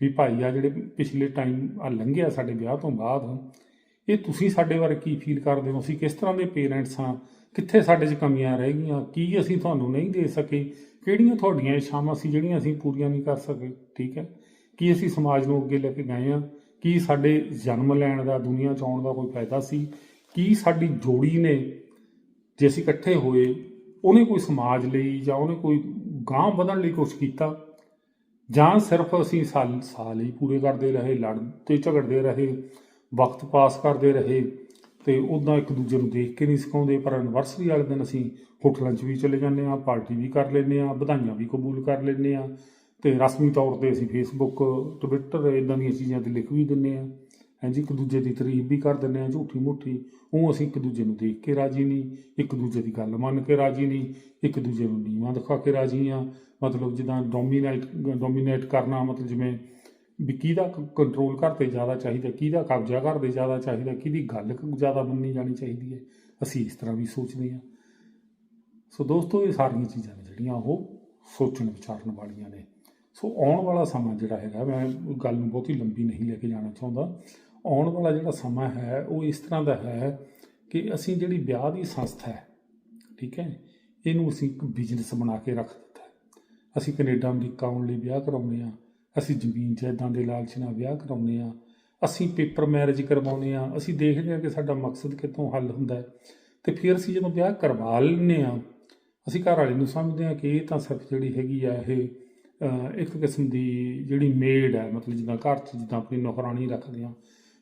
Speaker 1: ਵੀ ਭਾਈ ਆ ਜਿਹੜੇ ਪਿਛਲੇ ਟਾਈਮ ਆ ਲੰਘਿਆ ਸਾਡੇ ਵਿਆਹ ਤੋਂ ਬਾਅਦ ਇਹ ਤੁਸੀਂ ਸਾਡੇ ਬਾਰੇ ਕੀ ਫੀਲ ਕਰਦੇ ਹੋ? ਅਸੀਂ ਕਿਸ ਤਰ੍ਹਾਂ ਦੇ ਪੇਰੈਂਟਸ ਹਾਂ? ਕਿੱਥੇ ਸਾਡੇ 'ਚ ਕਮੀਆਂ ਰਹਿ ਗਈਆਂ? ਕੀ ਅਸੀਂ ਤੁਹਾਨੂੰ ਨਹੀਂ ਦੇ ਸਕੇ? ਕਿਹੜੀਆਂ ਤੁਹਾਡੀਆਂ ਇੱਛਾਵਾਂ ਸੀ ਜਿਹੜੀਆਂ ਅਸੀਂ ਪੂਰੀਆਂ ਨਹੀਂ ਕਰ ਸਕੇ? ਠੀਕ ਹੈ? ਕੀ ਅਸੀਂ ਸਮਾਜ ਨੂੰ ਅੱਗੇ ਲੈ ਕੇ ਗਏ ਆ ਕੀ ਸਾਡੇ ਜਨਮ ਲੈਣ ਦਾ, ਦੁਨੀਆ 'ਚ ਆਉਣ ਦਾ ਕੋਈ ਫਾਇਦਾ ਸੀ? ਕੀ ਸਾਡੀ ਜੋੜੀ ਨੇ ਜੇ ਅਸੀਂ ਇਕੱਠੇ ਹੋਏ, ਉਹਨੇ ਕੋਈ ਸਮਾਜ ਲਈ ਜਾਂ ਉਹਨੇ ਕੋਈ ਗਾਂਹ ਵਧਣ ਲਈ ਕੁਝ ਕੀਤਾ? ਜਾਂ ਸਿਰਫ ਅਸੀਂ ਸਾਲ ਸਾਲ ਹੀ ਪੂਰੇ ਕਰਦੇ ਰਹੇ, ਲੜਦੇ ਝਗੜਦੇ ਰਹੇ ਵਕਤ ਪਾਸ ਕਰਦੇ ਰਹੇ ਤੇ ਉਦਾਂ ਇੱਕ ਦੂਜੇ ਨੂੰ ਦੇਖ ਕੇ ਨਹੀਂ ਸਿਖਾਉਂਦੇ, ਪਰ ਐਨਵਰਸਰੀ ਵਾਲੇ ਦਿਨ ਅਸੀਂ ਹੋਟਲਾਂ 'ਚ ਵੀ ਚਲੇ ਜਾਂਦੇ ਆ ਪਾਰਟੀ ਵੀ ਕਰ ਲੈਂਦੇ ਆ ਵਧਾਈਆਂ ਵੀ ਕਬੂਲ ਕਰ ਲੈਂਦੇ ਆ ਤੇ ਰਸਮੀ ਤੌਰ ਤੇ ਅਸੀਂ ਫੇਸਬੁੱਕ ਟਵਿੱਟਰ ਇਦਾਂ ਦੀਆਂ ਚੀਜ਼ਾਂ ਤੇ ਲਿਖ ਵੀ ਦਿੰਦੇ ਆ ਹਾਂਜੀ ਇੱਕ ਦੂਜੇ ਦੀ ਤਾਰੀਫ ਵੀ ਕਰ ਦਿੰਦੇ ਆ ਝੂਠੀ ਮੁੱਠੀ ਉਹ ਅਸੀਂ ਇੱਕ ਦੂਜੇ ਨੂੰ ਦੇਖ ਕੇ ਰਾਜੀ ਨਹੀਂ, ਇੱਕ ਦੂਜੇ ਦੀ ਗੱਲ ਮੰਨ ਕੇ ਰਾਜੀ ਨਹੀਂ, ਇੱਕ ਦੂਜੇ ਨੂੰ ਨੀਵਾਂ ਦਿਖਾ ਕੇ ਰਾਜੀ ਆ ਮਤਲਬ ਜਿੱਦਾਂ ਡੋਮੀਨੇਟ ਡੋਮੀਨੇਟ ਕਰਨਾ ਮਤਲਬ ਜਿਵੇਂ ਵੀ ਕਿਹਦਾ ਕੰਟਰੋਲ ਘਰ ਤੇ ਜ਼ਿਆਦਾ ਚਾਹੀਦਾ, ਕਿਹਦਾ ਕਬਜ਼ਾ ਘਰ ਦੇ ਜ਼ਿਆਦਾ ਚਾਹੀਦਾ, ਕਿਹਦੀ ਗੱਲ ਜ਼ਿਆਦਾ ਮੰਨੀ ਜਾਣੀ ਚਾਹੀਦੀ ਹੈ, ਅਸੀਂ ਇਸ ਤਰ੍ਹਾਂ ਵੀ ਸੋਚਦੇ ਹਾਂ। ਸੋ ਦੋਸਤੋ, ਇਹ ਸਾਰੀਆਂ ਚੀਜ਼ਾਂ ਨੇ ਜਿਹੜੀਆਂ ਉਹ ਸੋਚਣ ਵਿਚਾਰਨ ਵਾਲੀਆਂ ਨੇ। ਸੋ ਆਉਣ ਵਾਲਾ ਸਮਾਂ ਜਿਹੜਾ ਹੈਗਾ, ਮੈਂ ਗੱਲ ਨੂੰ ਬਹੁਤੀ ਲੰਬੀ ਨਹੀਂ ਲੈ ਕੇ ਜਾਣਾ ਚਾਹੁੰਦਾ। ਆਉਣ ਵਾਲਾ ਜਿਹੜਾ ਸਮਾਂ ਹੈ, ਉਹ ਇਸ ਤਰ੍ਹਾਂ ਦਾ ਹੈ ਕਿ ਅਸੀਂ ਜਿਹੜੀ ਵਿਆਹ ਦੀ ਸੰਸਥਾ ਹੈ, ਠੀਕ ਹੈ, ਇਹਨੂੰ ਅਸੀਂ ਇੱਕ ਬਿਜ਼ਨਸ ਬਣਾ ਕੇ ਰੱਖ ਦਿੱਤਾ ਅਸੀਂ ਕੈਨੇਡਾ, ਅਮਰੀਕਾ ਆਉਣ ਲਈ ਵਿਆਹ ਕਰਾਉਂਦੇ ਆ ਅਸੀਂ ਜ਼ਮੀਨ ਜਾਇਦਾਦਾਂ ਦੇ ਲਾਲਚ ਨਾਲ ਵਿਆਹ ਕਰਾਉਂਦੇ ਆ ਅਸੀਂ ਪੇਪਰ ਮੈਰਿਜ ਕਰਵਾਉਂਦੇ ਆ ਅਸੀਂ ਦੇਖਦੇ ਆ ਕਿ ਸਾਡਾ ਮਕਸਦ ਕਿੱਥੋਂ ਹੱਲ ਹੁੰਦਾ ਹੈ। ਤੇ ਫਿਰ ਅਸੀਂ ਜਦੋਂ ਵਿਆਹ ਕਰਵਾ ਲੈਂਦੇ ਆ ਅਸੀਂ ਘਰ ਵਾਲੇ ਨੂੰ ਸਮਝਦੇ ਆ ਕਿ ਇਹ ਤਾਂ ਸਿਰਫ ਜਿਹੜੀ ਹੈਗੀ ਆ, ਇਹ ਇੱਕ ਕਿਸਮ ਦੀ ਜਿਹੜੀ ਮੇਡ ਹੈ, ਮਤਲਬ ਜਿੱਦਾਂ ਘਰ 'ਚ ਜਿੱਦਾਂ ਆਪਣੀ ਨੌਕਰਾਣੀ ਰੱਖਦੇ ਆ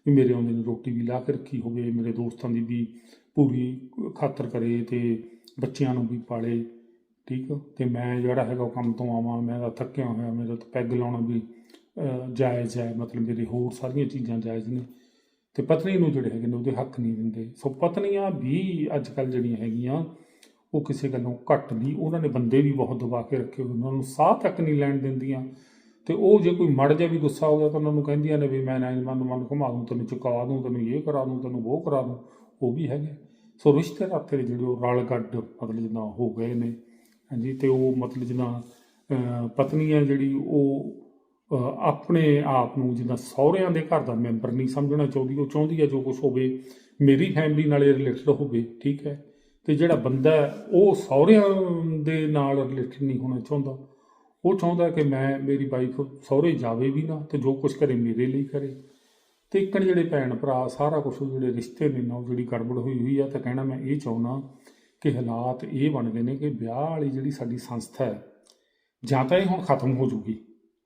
Speaker 1: ਵੀ ਮੇਰੇ ਆਉਂਦੇ ਨੂੰ ਰੋਟੀ ਵੀ ਲਾ ਕੇ ਰੱਖੀ ਹੋਵੇ, ਮੇਰੇ ਦੋਸਤਾਂ ਦੀ ਵੀ ਪੂਰੀ ਖਾਤਰ ਕਰੇ ਤੇ ਬੱਚਿਆਂ ਨੂੰ ਵੀ ਪਾਲੇ। ਠੀਕ ਆ? ਤੇ ਮੈਂ ਜਿਹੜਾ ਹੈਗਾ ਉਹ ਕੰਮ ਤੋਂ ਆਵਾਂ, ਮੈਂ ਤਾਂ ਥੱਕਿਆ ਹੋਇਆ, ਮੇਰਾ ਤਾਂ ਪੈਗ ਲਾਉਣਾ ਵੀ ਜਾਇਜ਼ ਹੈ, ਮਤਲਬ ਮੇਰੇ ਹੋਰ ਸਾਰੀਆਂ ਚੀਜ਼ਾਂ ਜਾਇਜ਼ ਨੇ। ਤੇ ਪਤਨੀ ਨੂੰ ਜਿਹੜੇ ਹੈਗੇ ਨੇ ਉਹਦੇ ਹੱਕ ਨਹੀਂ ਦਿੰਦੇ। ਸੋ ਪਤਨੀਆਂ ਵੀ ਅੱਜ ਕੱਲ ਜਿਹੜੀਆਂ ਹੈਗੀਆਂ, ਉਹ ਕਿਸੇ ਗੱਲੋਂ ਘੱਟ ਨਹੀਂ, ਉਹਨਾਂ ਨੇ ਬੰਦੇ ਵੀ ਬਹੁਤ ਦਬਾ ਕੇ ਰੱਖੇ ਹੋਏ ਉਹਨਾਂ ਨੂੰ ਸਾਹ ਤੱਕ ਨਹੀਂ ਲੈਣ ਦਿੰਦੀਆਂ। ਤੇ ਉਹ ਜੇ ਕੋਈ ਮੜ ਜਾ ਵੀ ਗੁੱਸਾ ਹੋ ਗਿਆ ਤਾਂ ਉਹਨਾਂ ਨੂੰ ਕਹਿੰਦੀਆਂ ਨੇ ਵੀ ਮੈਂ ਨਾ ਮਨ ਮਨ ਘੁਮਾ ਦੂੰ, ਤੈਨੂੰ ਚੁਕਾ ਦੂੰ, ਤੈਨੂੰ ਇਹ ਕਰਾ ਦੂੰ, ਤੈਨੂੰ ਉਹ ਕਰਾ ਦੂੰ, ਉਹ ਵੀ ਹੈਗੇ। ਸੋ ਰਿਸ਼ਤੇ ਨਾਤੇ ਜਿਹੜੇ ਉਹ ਰਲ ਗੱਡ ਮਤਲਬ ਜਿੱਦਾਂ ਹੋ ਗਏ ਨੇ ਹਾਂਜੀ, ਤੇ ਉਹ ਮਤਲਬ ਜਿੱਦਾਂ ਪਤਨੀ ਹੈ ਜਿਹੜੀ ਉਹ ਆਪਣੇ ਆਪ ਨੂੰ ਜਿੱਦਾਂ ਸਹੁਰਿਆਂ ਦੇ ਘਰ ਦਾ ਮੈਂਬਰ ਨਹੀਂ ਸਮਝਣਾ ਚਾਹੁੰਦੀ, ਉਹ ਚਾਹੁੰਦੀ ਹੈ ਜੋ ਕੁਝ ਹੋਵੇ, ਮੇਰੀ ਫੈਮਿਲੀ ਨਾਲ ਰਿਲੇਟਡ ਹੋਵੇ, ਠੀਕ ਹੈ? ਤੇ ਜਿਹੜਾ ਬੰਦਾ ਉਹ ਸਹੁਰਿਆਂ ਦੇ ਨਾਲ ਰਿਲੇਟਡ ਨਹੀਂ ਹੋਣਾ ਚਾਹੁੰਦਾ। ਉਹ ਚਾਹੁੰਦਾ ਕਿ ਮੈਂ, ਮੇਰੀ ਵਾਈਫ ਸਹੁਰੇ ਜਾਵੇ ਵੀ ਨਾ, ਤੇ ਜੋ ਕੁਝ ਕਰੇ ਮੇਰੇ ਲਈ ਕਰੇ। ਤੇ ਇੱਕਣ ਜਿਹੜੇ ਭੈਣ ਭਰਾ ਸਾਰਾ ਕੁਝ ਜਿਹੜੇ ਰਿਸ਼ਤੇ ਨੇ ਨਾ, ਉਹ ਜਿਹੜੀ ਗੜਬੜ ਹੋਈ ਹੋਈ ਆ, ਤਾਂ ਕਹਿਣਾ ਮੈਂ ਇਹ ਚਾਹੁੰਦਾ ਕਿ ਹਾਲਾਤ ਇਹ ਬਣ ਗਏ ਨੇ ਕਿ ਵਿਆਹ ਵਾਲੀ ਜਿਹੜੀ ਸਾਡੀ ਸੰਸਥਾ ਹੈ, ਜਾਂ ਤਾਂ ਇਹ ਹੁਣ ਖਤਮ ਹੋ ਜੂਗੀ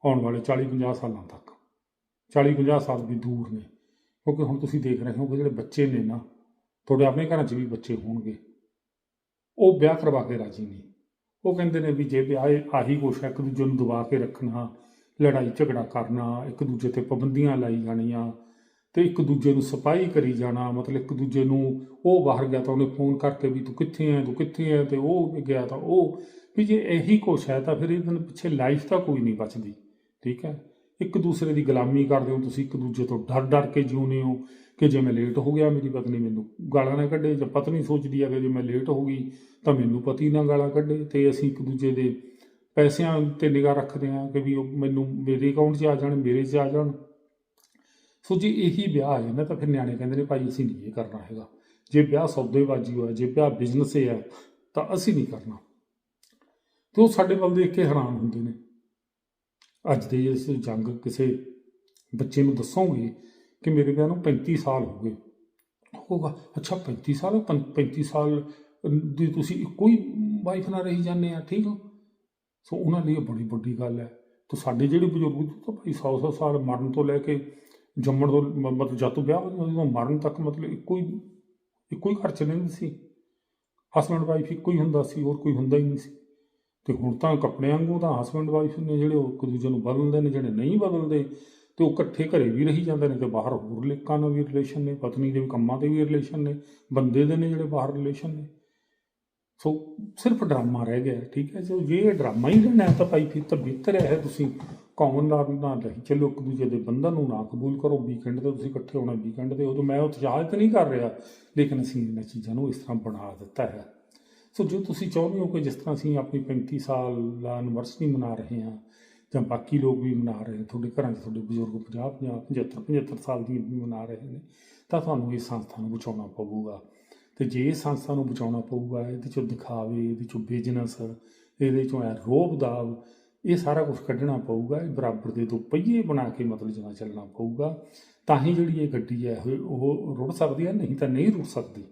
Speaker 1: ਆਉਣ ਵਾਲੇ 40-50 ਸਾਲਾਂ ਤੱਕ। 40-50 ਸਾਲ ਵੀ ਦੂਰ ਨੇ, ਕਿਉਂਕਿ ਹੁਣ ਤੁਸੀਂ ਦੇਖ ਰਹੇ ਹੋ ਕਿ ਜਿਹੜੇ ਬੱਚੇ ਨੇ ਨਾ, ਤੁਹਾਡੇ ਆਪਣੇ ਘਰਾਂ 'ਚ ਵੀ ਬੱਚੇ ਹੋਣਗੇ। ਉਹ ਵਿਆਹ ਕਰਵਾ ਕੇ ਰਾਜੀ ਨਹੀਂ ਉਹ ਕਹਿੰਦੇ ਨੇ ਵੀ ਜੇ ਵਿਆਹ ਆਹੀ ਕੁਛ ਹੈ, ਇੱਕ ਦੂਜੇ ਨੂੰ ਦਬਾ ਕੇ ਰੱਖਣਾ, ਲੜਾਈ ਝਗੜਾ ਕਰਨਾ, ਇੱਕ ਦੂਜੇ ਤੇ ਪਾਬੰਦੀਆਂ ਲਾਈ ਜਾਣੀਆਂ ਤੇ ਇੱਕ ਦੂਜੇ ਨੂੰ ਸਪਾਈ ਕਰੀ ਜਾਣਾ, ਮਤਲਬ ਇੱਕ ਦੂਜੇ ਨੂੰ ਉਹ ਬਾਹਰ ਗਿਆ ਤਾਂ ਉਹਨੇ ਫੋਨ ਕਰਕੇ ਵੀ ਤੂੰ ਕਿੱਥੇ ਹੈ ਤੂੰ ਕਿੱਥੇ ਹੈ ਤੇ ਉਹ ਗਿਆ ਤਾਂ ਉਹ, ਵੀ ਜੇ ਇਹੀ ਕੁਛ ਹੈ ਤਾਂ ਫਿਰ ਇਹਦੇ ਪਿੱਛੇ ਲਾਈਫ ਤਾਂ ਕੋਈ ਨਹੀਂ ਬਚਦੀ, ਠੀਕ ਹੈ? ਇੱਕ ਦੂਸਰੇ ਦੀ ਗੁਲਾਮੀ ਕਰਦੇ ਹੋ, ਤੁਸੀਂ ਇੱਕ ਦੂਜੇ ਤੋਂ ਡਰ ਡਰ ਕੇ ਜਿਉਂਦੇ ਹੋ ਕਿ ਜੇ ਮੈਂ ਲੇਟ ਹੋ ਗਿਆ, ਮੇਰੀ ਪਤਨੀ ਮੈਨੂੰ ਗਾਲਾਂ ਨਾ ਕੱਢੇ, ਜਾਂ ਪਤਨੀ ਸੋਚਦੀ ਹੈ ਕਿ ਜੇ ਮੈਂ ਲੇਟ ਹੋ ਗਈ ਤਾਂ ਮੈਨੂੰ ਪਤੀ ਨਾ ਗਾਲਾਂ ਕੱਢੇ, ਤੇ ਅਸੀਂ ਇੱਕ ਦੂਜੇ ਦੇ ਪੈਸਿਆਂ ਤੇ ਨਿਗਾਹ ਰੱਖਦੇ ਹਾਂ ਕਿ ਵੀ ਉਹ ਮੈਨੂੰ ਮੇਰੇ ਅਕਾਊਂਟ 'ਚ ਆ ਜਾਣ, ਮੇਰੇ 'ਚ ਆ ਜਾਣ। ਸੋ ਜੇ ਇਹੀ ਵਿਆਹ ਹੈ। ਨਾ ਤਾਂ ਫਿਰ ਨਿਆਣੇ ਕਹਿੰਦੇ ਨੇ, ਭਾਈ ਅਸੀਂ ਨਹੀਂ ਇਹ ਕਰਨਾ ਹੈਗਾ। ਜੇ ਵਿਆਹ ਸੌਦੇਬਾਜ਼ੀ ਹੋਇਆ, ਜੇ ਵਿਆਹ ਬਿਜ਼ਨਸ ਹੈ, ਤਾਂ ਅਸੀਂ ਨਹੀਂ ਕਰਨਾ। ਤੇ ਉਹ ਸਾਡੇ ਵੱਲ ਦੇਖ ਕੇ ਹੈਰਾਨ ਹੁੰਦੇ ਨੇ। ਅੱਜ ਦੇ ਇਸ ਜੰਗ ਕਿਸੇ ਬੱਚੇ ਨੂੰ ਦੱਸੋਗੇ ਕਿ ਮੇਰੇ ਵਿਆਹ ਨੂੰ 35 ਸਾਲ ਹੋ ਗਏ? ਹੋਗਾ ਅੱਛਾ 35 ਸਾਲ, ਪੰ- 35 ਸਾਲ ਦੀ ਤੁਸੀਂ ਇੱਕੋ ਹੀ ਵਾਈਫ ਨਾਲ ਰਹੀ ਜਾਂਦੇ ਆ, ਠੀਕ ਹੋ ਸੋ ਉਹਨਾਂ ਲਈ ਇਹ ਬੜੀ ਵੱਡੀ ਗੱਲ ਹੈ। ਤੇ ਸਾਡੇ ਜਿਹੜੇ ਬਜ਼ੁਰਗ ਤਾਂ ਭਾਈ 100 100 ਸਾਲ ਮਰਨ ਤੋਂ ਲੈ ਕੇ ਜੰਮਣ ਤੋਂ ਮਤਲਬ ਜਦ ਤੋਂ ਵਿਆਹ ਹੋਇਆ ਉਦੋਂ ਮਰਨ ਤੱਕ ਮਤਲਬ ਇੱਕੋ ਹੀ ਇੱਕੋ ਹੀ ਘਰ ਚ ਰਹਿੰਦੇ ਸੀ। ਹਸਬੰਡ ਵਾਈਫ ਇੱਕੋ ਹੀ ਹੁੰਦਾ ਸੀ, ਹੋਰ ਕੋਈ ਹੁੰਦਾ ਹੀ ਨਹੀਂ ਸੀ। ਤੇ ਹੁਣ ਤਾਂ ਕੱਪੜਿਆਂ ਵਾਂਗੂ ਤਾਂ ਹਸਬੰਡ ਵਾਈਫ ਨੇ ਜਿਹੜੇ ਉਹ ਇੱਕ ਦੂਜੇ ਨੂੰ ਬਦਲਦੇ ਨੇ, ਜਿਹੜੇ ਨਹੀਂ ਬਦਲਦੇ, ਤੇ ਉਹ ਇਕੱਠੇ ਘਰੇ ਵੀ ਰਹੀ ਜਾਂਦੇ ਨੇ, ਤੇ ਬਾਹਰ ਹੋਰ ਲੋਕਾਂ ਨਾਲ ਵੀ ਰਿਲੇਸ਼ਨ ਨੇ, ਪਤਨੀ ਦੇ ਕੰਮਾਂ ਤੇ ਵੀ ਰਿਲੇਸ਼ਨ ਨੇ, ਬੰਦੇ ਦੇ ਨੇ ਜਿਹੜੇ ਬਾਹਰ ਰਿਲੇਸ਼ਨ ਨੇ। ਸੋ ਸਿਰਫ ਡਰਾਮਾ ਰਹਿ ਗਿਆ, ਠੀਕ ਹੈ? ਜੋ ਜੇ ਇਹ ਡਰਾਮਾ ਹੀ ਰਹਿਣਾ ਤਾਂ ਭਾਈ ਫਿਰ ਤਾਂ ਬਿਹਤਰ ਹੈ ਤੁਸੀਂ ਕੌਮਨ ਨਾਲ ਨਾਲ ਰਹੀ ਚਲੋ ਇੱਕ ਦੂਜੇ ਦੇ ਬੰਧਨ ਨੂੰ ਨਾ ਕਬੂਲ ਕਰੋ ਵੀਕਐਂਡ ਤੇ ਤੁਸੀਂ ਇਕੱਠੇ ਹੋਣਾ ਵੀਕਐਂਡ ਤੇ ਉਦੋਂ ਮੈਂ ਉਤਸ਼ਾਹਿਤ ਨਹੀਂ ਕਰ ਰਿਹਾ, ਲੇਕਿਨ ਅਸੀਂ ਇਹਨਾਂ ਚੀਜ਼ਾਂ ਨੂੰ ਇਸ ਤਰ੍ਹਾਂ ਬਣਾ ਦਿੱਤਾ ਹੈ। ਸੋ ਜੋ ਤੁਸੀਂ ਚਾਹੁੰਦੇ ਹੋ ਕਿ ਜਿਸ ਤਰ੍ਹਾਂ ਅਸੀਂ ਆਪਣੀ 35 ਸਾਲ ਦਾ ਐਨਵਰਸਰੀ ਮਨਾ ਰਹੇ ਹਾਂ, ਜਾਂ ਬਾਕੀ ਲੋਕ ਵੀ ਮਨਾ ਰਹੇ ਨੇ, ਤੁਹਾਡੇ ਘਰਾਂ 'ਚ ਤੁਹਾਡੇ ਬਜ਼ੁਰਗ 50 50 75 75 ਸਾਲ ਦੀ ਵੀ ਮਨਾ ਰਹੇ ਨੇ, ਤਾਂ ਤੁਹਾਨੂੰ ਇਸ ਸੰਸਥਾ ਨੂੰ ਬਚਾਉਣਾ ਪਊਗਾ। ਤੇ ਜੇ ਇਸ ਸੰਸਥਾ ਨੂੰ ਬਚਾਉਣਾ ਪਊਗਾ, ਇਹਦੇ ਚੋਂ ਦਿਖਾਵੇ, ਇਹਦੇ ਚੋਂ ਬਿਜ਼ਨਸ ਇਹਦੇ ਚੋਂ ਹੈ ਰੋਬ ਇਹ ਸਾਰਾ ਕੁਝ ਕੱਢਣਾ ਪਊਗਾ, ਇਹ ਬਰਾਬਰ ਦੇ ਦੋ ਪਹੀਏ ਬਣਾ ਕੇ ਮਤਲਬ ਜਨਾ ਚੱਲਣਾ ਪਊਗਾ, ਤਾਂ ਹੀ ਜਿਹੜੀ ਇਹ ਗੱਡੀ ਹੈ ਉਹ- ਉਹ ਰੁੜ ਸਕਦੀ ਹੈ, ਨਹੀਂ ਤਾਂ ਨਹੀਂ ਰੁੜ ਸਕਦੀ।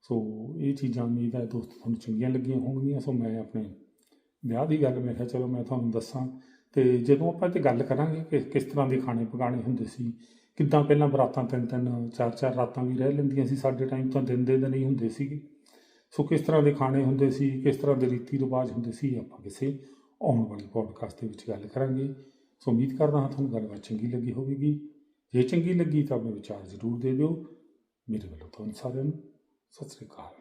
Speaker 1: ਸੋ ਇਹ ਚੀਜ਼ਾਂ ਉਮੀਦ ਹੈ ਦੋਸਤੋ, ਤੁਹਾਨੂੰ ਚੰਗੀਆਂ ਲੱਗੀਆਂ ਹੋਣਗੀਆਂ। ਸੋ ਮੈਂ ਆਪਣੇ ਵਿਆਹ ਦੀ ਗੱਲ, ਮੈਂ ਕਿਹਾ ਚਲੋ ਮੈਂ ਤੁਹਾਨੂੰ ਦੱਸਾਂ, ਤੇ ਜਦੋਂ ਆਪਾਂ ਤੇ ਗੱਲ ਕਰਾਂਗੇ ਕਿ ਕਿਸ ਤਰ੍ਹਾਂ ਦੇ ਖਾਣੇ ਪਕਾਣੇ ਹੁੰਦੇ ਸੀ, ਕਿੱਦਾਂ ਪਹਿਲਾਂ ਬਰਾਤਾਂ ਤਿੰਨ ਤਿੰਨ, ਚਾਰ ਚਾਰ ਰਾਤਾਂ ਵੀ ਰਹਿ ਲੈਂਦੀਆਂ ਸੀ, ਸਾਡੇ ਟਾਈਮ ਤਾਂ ਦਿਨ ਦੇ ਦਿਨ ਹੀ ਹੁੰਦੇ ਸੀਗੇ। ਸੋ ਕਿਸ ਤਰ੍ਹਾਂ ਦੇ ਖਾਣੇ ਹੁੰਦੇ ਸੀ, ਕਿਸ ਤਰ੍ਹਾਂ ਦੇ ਰੀਤੀ ਰਿਵਾਜ ਹੁੰਦੇ ਸੀ, ਆਪਾਂ ਕਿਸੇ ਆਉਣ ਵਾਲੀ ਪੋਡਕਾਸਟ ਦੇ ਵਿੱਚ ਗੱਲ ਕਰਾਂਗੇ। ਸੋ ਉਮੀਦ ਕਰਦਾ ਹਾਂ ਤੁਹਾਨੂੰ ਗੱਲਬਾਤ ਚੰਗੀ ਲੱਗੀ ਹੋਵੇਗੀ। ਜੇ ਚੰਗੀ ਲੱਗੀ ਤਾਂ ਆਪਣੇ ਵਿਚਾਰ ਜ਼ਰੂਰ ਦੇ ਦਿਓ। ਮੇਰੇ ਵੱਲੋਂ ਤੁਹਾਨੂੰ ਸਾਰਿਆਂ ਨੂੰ। ਸਤਿ ਸ੍ਰੀ ਅਕਾਲ।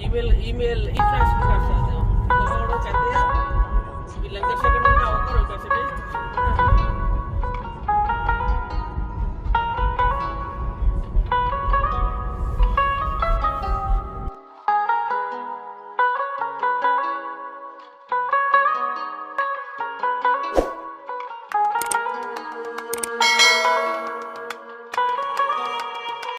Speaker 2: ਈਮੇਲ ਈਮੇਲ ਇਸ ਤਰ੍ਹਾਂ ਕਰ ਸਕਦੇ ਹੋ। ਉਹ ਕਹਿੰਦੇ ਆ, ਵੀ ਲੰਗਰ ਛਕਣ ਨੂੰ ਨਾ ਕਰੋ ਕਰ ਸਕਦੇ